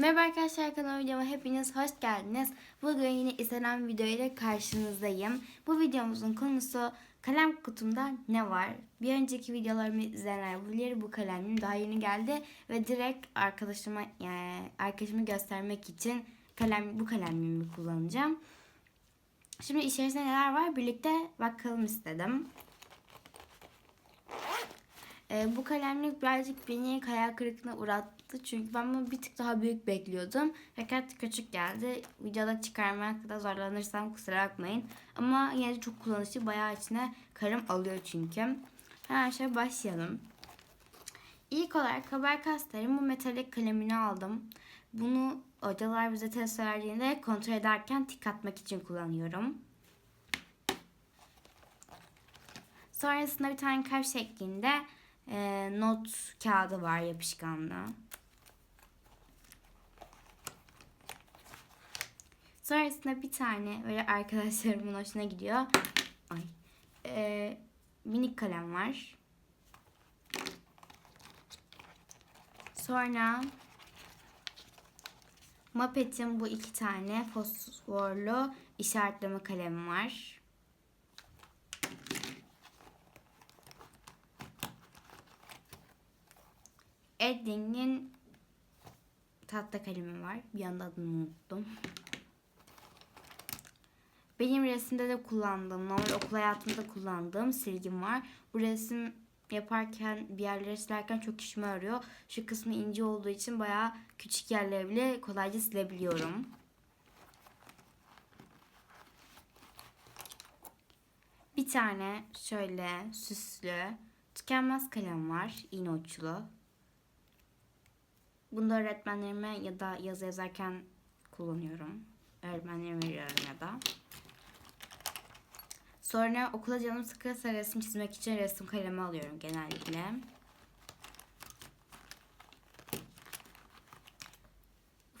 Merhaba arkadaşlar kanalıma videoma hepiniz hoş geldiniz. Bugün yine istenen video ile karşınızdayım. Bu videomuzun konusu kalem kutumda ne var? Bir önceki videolarımı izleyenler bilir bu kalemim daha yeni geldi ve direkt arkadaşıma yani arkadaşımı göstermek için kalem bu kalemimi kullanacağım. Şimdi içerisinde neler var birlikte bakalım istedim. Ee, bu kalemlik birazcık beni hayal kırıklığına uğrattı. Çünkü ben bunu bir tık daha büyük bekliyordum. Fakat küçük geldi. Videoda çıkarmakta zorlanırsam kusura bakmayın. Ama yine de çok kullanışlı. Bayağı içine karım alıyor çünkü. Hemen şöyle başlayalım. İlk olarak Faber-Castell'in bu metalik kalemini aldım. Bunu hocalar bize test verdiğinde kontrol ederken tik atmak için kullanıyorum. Sonrasında bir tane kalp şeklinde e, not kağıdı var yapışkanlı. Sonrasında bir tane böyle arkadaşlarımın hoşuna gidiyor. Ay. E, minik kalem var. Sonra Mapet'in bu iki tane fosforlu işaretleme kalemi var. Edding'in tahta kalemi var. Bir anda adını unuttum. Benim resimde de kullandığım, normal okul hayatımda kullandığım silgim var. Bu resim yaparken bir yerleri silerken çok işime yarıyor. Şu kısmı ince olduğu için bayağı küçük yerleri bile kolayca silebiliyorum. Bir tane şöyle süslü tükenmez kalem var. iğne uçlu. Bunu da öğretmenlerime ya da yazı yazarken kullanıyorum. Öğretmenlerime veriyorum ya da. Sonra okula canım sıkılırsa resim çizmek için resim kalemi alıyorum genellikle.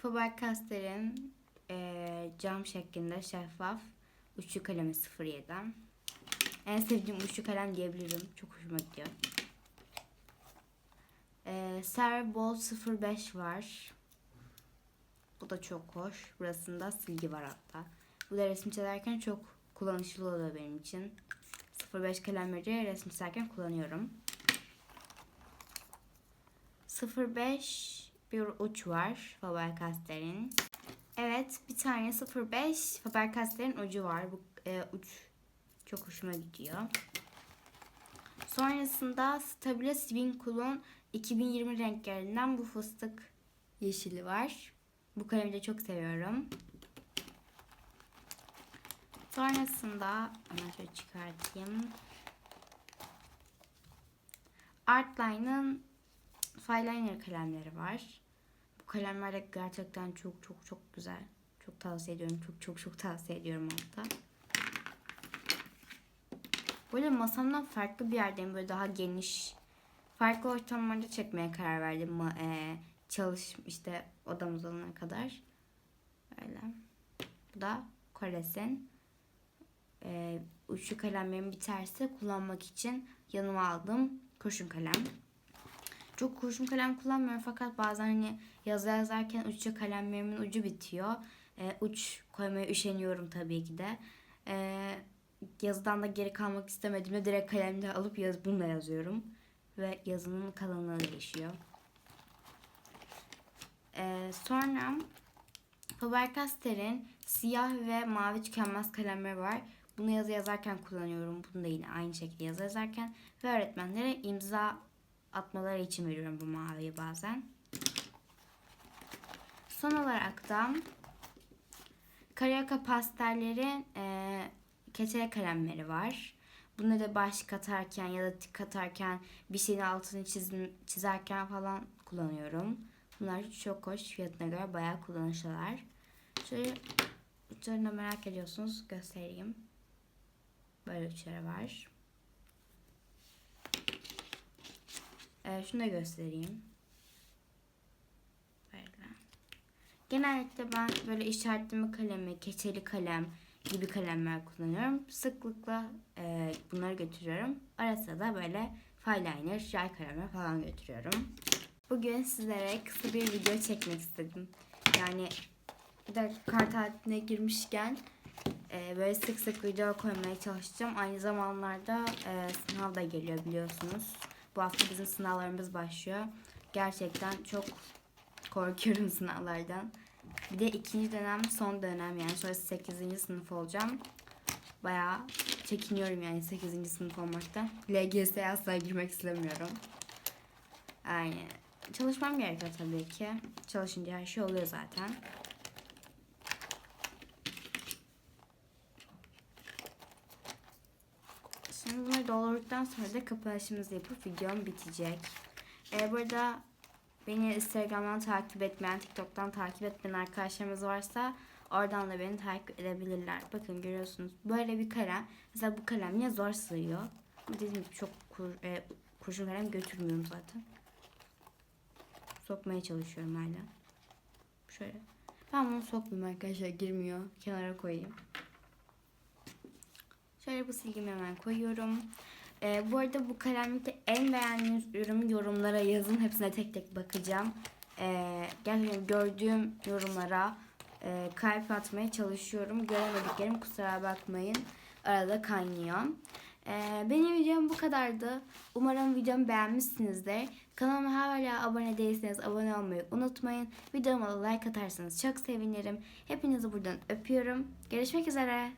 Faber-Castell'in e, cam şeklinde şeffaf uçlu kalemi 07. En sevdiğim uçlu kalem diyebilirim. Çok hoşuma gidiyor. E, Cerbol 05 var. Bu da çok hoş. Burasında silgi var hatta. Bu da resim çizerken çok kullanışlı oluyor benim için. 05 kalemleri resim çizerken kullanıyorum. 05 bir uç var Faber-Castell'in. Evet bir tane 05 Faber-Castell'in ucu var. Bu e, uç çok hoşuma gidiyor. Sonrasında Stabile Swing Cool'un 2020 renklerinden bu fıstık yeşili var. Bu kalemi de çok seviyorum. Sonrasında hemen şöyle çıkartayım. Artline'ın Fineliner kalemleri var. Bu kalemler de gerçekten çok çok çok güzel. Çok tavsiye ediyorum. Çok çok çok tavsiye ediyorum hatta. Böyle masamdan farklı bir yerdeyim. Böyle daha geniş. Farklı ortamlarda çekmeye karar verdim. Ma e, çalış işte odamız olana kadar. Böyle. Bu da Kores'in e, uçlu kalemlerim biterse kullanmak için yanıma aldığım kurşun kalem. Çok kurşun kalem kullanmıyorum fakat bazen hani yazı yazarken uçlu kalemlerimin ucu bitiyor. E, uç koymaya üşeniyorum tabii ki de. E, yazıdan da geri kalmak istemediğimde direkt kalemle alıp yaz, bununla yazıyorum. Ve yazının kalınlığı değişiyor. E, sonra Faber-Castell'in siyah ve mavi tükenmez kalemleri var. Bunu yazı yazarken kullanıyorum. Bunu da yine aynı şekilde yazı yazarken. Ve öğretmenlere imza atmaları için veriyorum bu maviyi bazen. Son olarak da Carioca pastellerin e, keçeli kalemleri var. Bunları baş katarken ya da tik katarken bir şeyin altını çizim, çizerken falan kullanıyorum. Bunlar çok hoş. Fiyatına göre bayağı kullanışlılar. Şöyle uçlarını merak ediyorsunuz. Göstereyim. Böyle uçları var. Ee, şunu da göstereyim. Böyle. Genellikle ben böyle işaretleme kalemi, keçeli kalem gibi kalemler kullanıyorum. Sıklıkla e, bunları götürüyorum. Ara sıra da böyle fineliner, jel kalemler falan götürüyorum. Bugün sizlere kısa bir video çekmek istedim. Yani bir de kar tatiline girmişken e, böyle sık sık video koymaya çalışacağım. Aynı zamanlarda e, sınav da geliyor biliyorsunuz. Bu hafta bizim sınavlarımız başlıyor. Gerçekten çok korkuyorum sınavlardan. Bir de ikinci dönem son dönem yani sonra 8. sınıf olacağım. Bayağı çekiniyorum yani 8. sınıf olmaktan. LGS'ye asla girmek istemiyorum. Yani çalışmam gerekiyor tabii ki. Çalışınca her şey oluyor zaten. Şimdi bunları doldurduktan sonra da kapanışımızı yapıp videom bitecek. Ee, burada beni Instagram'dan takip etmeyen, TikTok'tan takip etmeyen arkadaşlarımız varsa oradan da beni takip edebilirler. Bakın görüyorsunuz böyle bir kalem. Mesela bu kalem ya zor sığıyor. Dediğim gibi çok kur, e, kurşun kalem götürmüyorum zaten. Sokmaya çalışıyorum hala. Şöyle. Ben bunu sokmayayım arkadaşlar girmiyor. Kenara koyayım. Şöyle bu silgimi hemen koyuyorum. Ee, bu arada bu kalemlikte en beğendiğiniz ürünü yorumlara yazın. Hepsine tek tek bakacağım. Ee, gerçekten gördüğüm yorumlara e, kalp atmaya çalışıyorum. Göremediklerim kusura bakmayın. Arada kaynıyor. Ee, benim videom bu kadardı. Umarım videomu beğenmişsinizdir. Kanalıma hala abone değilseniz abone olmayı unutmayın. Videoma like atarsanız çok sevinirim. Hepinizi buradan öpüyorum. Görüşmek üzere.